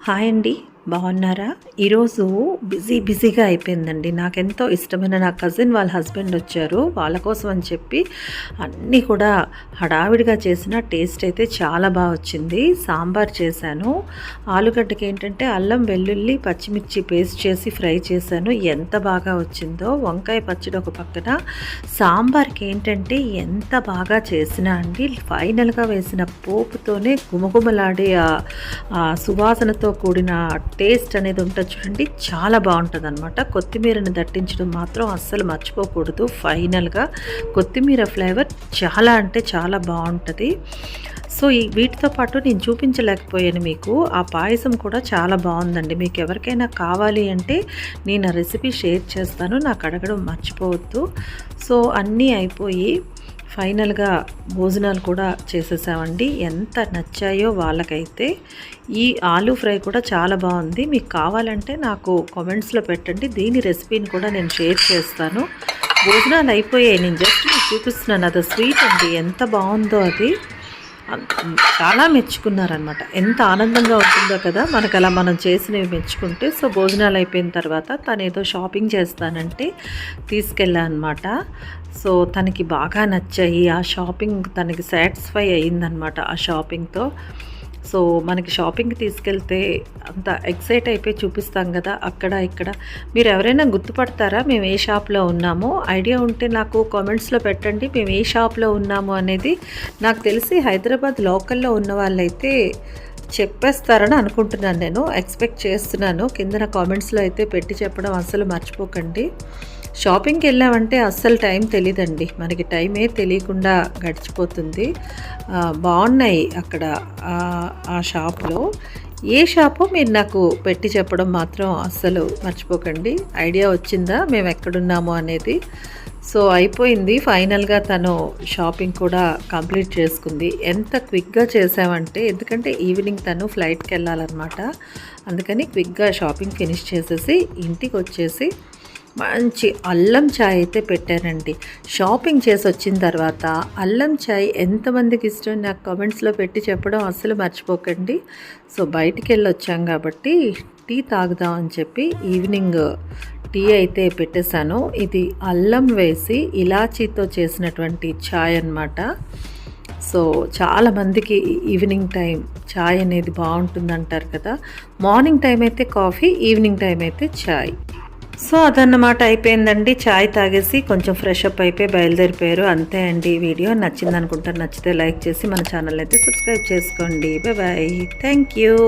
Hi అండి బాగున్నారా? ఈరోజు బిజీ బిజీగా అయిపోయిందండి. నాకెంతో ఇష్టమైన నా కజిన్ వాళ్ళ హస్బెండ్ వచ్చారు. వాళ్ళ కోసం అని చెప్పి అన్నీ కూడా హడావిడిగా చేసిన టేస్ట్ అయితే చాలా బాగా వచ్చింది. సాంబార్ చేశాను. ఆలుగడ్డకి ఏంటంటే అల్లం వెల్లుల్లి పచ్చిమిర్చి పేస్ట్ చేసి ఫ్రై చేశాను. ఎంత బాగా వచ్చిందో. వంకాయ పచ్చడి ఒక పక్కన. సాంబార్కి ఏంటంటే ఎంత బాగా చేసినా అండి ఫైనల్గా వేసిన పోపుతోనే గుమగుమలాడే సువాసనతో కూడిన టేస్ట్ అనేది ఉంటుంది చూడండి చాలా బాగుంటుంది అనమాట కొత్తిమీరని దట్టించడం మాత్రం అస్సలు మర్చిపోకూడదు. ఫైనల్గా కొత్తిమీర ఫ్లేవర్ చాలా అంటే చాలా బాగుంటుంది. సో ఈ వీటితో పాటు నేను చూపించలేకపోయాను మీకు. ఆ పాయసం కూడా చాలా బాగుందండి. మీకు ఎవరికైనా కావాలి అంటే నేను ఆ రెసిపీ షేర్ చేస్తాను. నాకు అడగడం మర్చిపోవద్దు. సో అన్నీ అయిపోయి ఫైనల్గా భోజనాలు కూడా చేసేసామండి. ఎంత నచ్చాయో వాళ్ళకైతే. ఈ ఆలూ ఫ్రై కూడా చాలా బాగుంది. మీకు కావాలంటే నాకు కామెంట్స్లో పెట్టండి. దీని రెసిపీని కూడా నేను షేర్ చేస్తాను. భోజనాలు అయిపోయాయి. నేను జస్ట్ మీకు చూపిస్తున్నాను. అది స్వీట్ అండి. ఎంత బాగుందో అది. చాలా మెచ్చుకున్నారనమాట ఎంత ఆనందంగా ఉంటుందో కదా మనకు అలా మనం చేసినవి మెచ్చుకుంటే సో భోజనాలు అయిపోయిన తర్వాత తను ఏదో షాపింగ్ చేస్తానంటే తీసుకెళ్ళా అనమాట సో తనకి బాగా నచ్చాయి. ఆ షాపింగ్ తనకి సాటిస్ఫై అయ్యిందనమాట ఆ షాపింగ్తో. సో మనకి షాపింగ్కి తీసుకెళ్తే అంత ఎక్సైట్ అయిపోయి చూపిస్తాం కదా అక్కడ ఇక్కడ. మీరు ఎవరైనా గుర్తుపడతారా? మేము ఏ షాప్లో ఉన్నామో? ఐడియా ఉంటే నాకు కామెంట్స్లో పెట్టండి. మేము ఏ షాప్లో ఉన్నాము అనేది నాకు తెలిసి హైదరాబాద్ లోకల్లో ఉన్న వాళ్ళైతే చెప్పేస్తారని అనుకుంటున్నాను నేను. ఎక్స్పెక్ట్ చేస్తున్నాను. కింద కామెంట్స్లో అయితే పెట్టి చెప్పడం అసలు మర్చిపోకండి. షాపింగ్కి వెళ్ళామంటే అస్సలు టైం తెలియదండి మనకి టైమే తెలియకుండా గడిచిపోతుంది. బాగున్నాయి అక్కడ. ఆ షాప్లో. ఏ షాపు మీరు నాకు పెట్టి చెప్పడం మాత్రం అస్సలు మర్చిపోకండి. ఐడియా వచ్చిందా? మేము ఎక్కడున్నాము అనేది. సో అయిపోయింది. ఫైనల్గా తను షాపింగ్ కూడా కంప్లీట్ చేసుకుంది. ఎంత క్విక్గా చేసామంటే ఎందుకంటే ఈవినింగ్ తను ఫ్లైట్కి వెళ్ళాలన్నమాట. అందుకని క్విక్గా షాపింగ్ ఫినిష్ చేసేసి ఇంటికి వచ్చేసి మంచి అల్లం చాయ్ అయితే పెట్టానండి. షాపింగ్ చేసి వచ్చిన తర్వాత అల్లం చాయ్ ఎంతమందికి ఇష్టం నాకు కామెంట్స్లో పెట్టి చెప్పడం అస్సలు మర్చిపోకండి. సో బయటికి వెళ్ళి వచ్చాం కాబట్టి టీ తాగుదాం అని చెప్పి ఈవినింగ్ టీ అయితే పెట్టేశాను. ఇది అల్లం వేసి ఇలాచీతో చేసినటువంటి ఛాయ్ అనమాట సో చాలామందికి ఈవినింగ్ టైం ఛాయ్ అనేది బాగుంటుంది అంటారు కదా. మార్నింగ్ టైం అయితే కాఫీ ఈవినింగ్ టైం అయితే ఛాయ్ సో అదన్నమాట అయిపోయిందండి. చాయ్ తాగేసి కొంచెం ఫ్రెష్ అప్ అయిపోయి బయలుదేరిపోయారు. అంతే అండి వీడియో. నచ్చింది అనుకుంటారు నచ్చితే లైక్ చేసి మన ఛానల్ అయితే సబ్స్క్రైబ్ చేసుకోండి. Bye bye thank you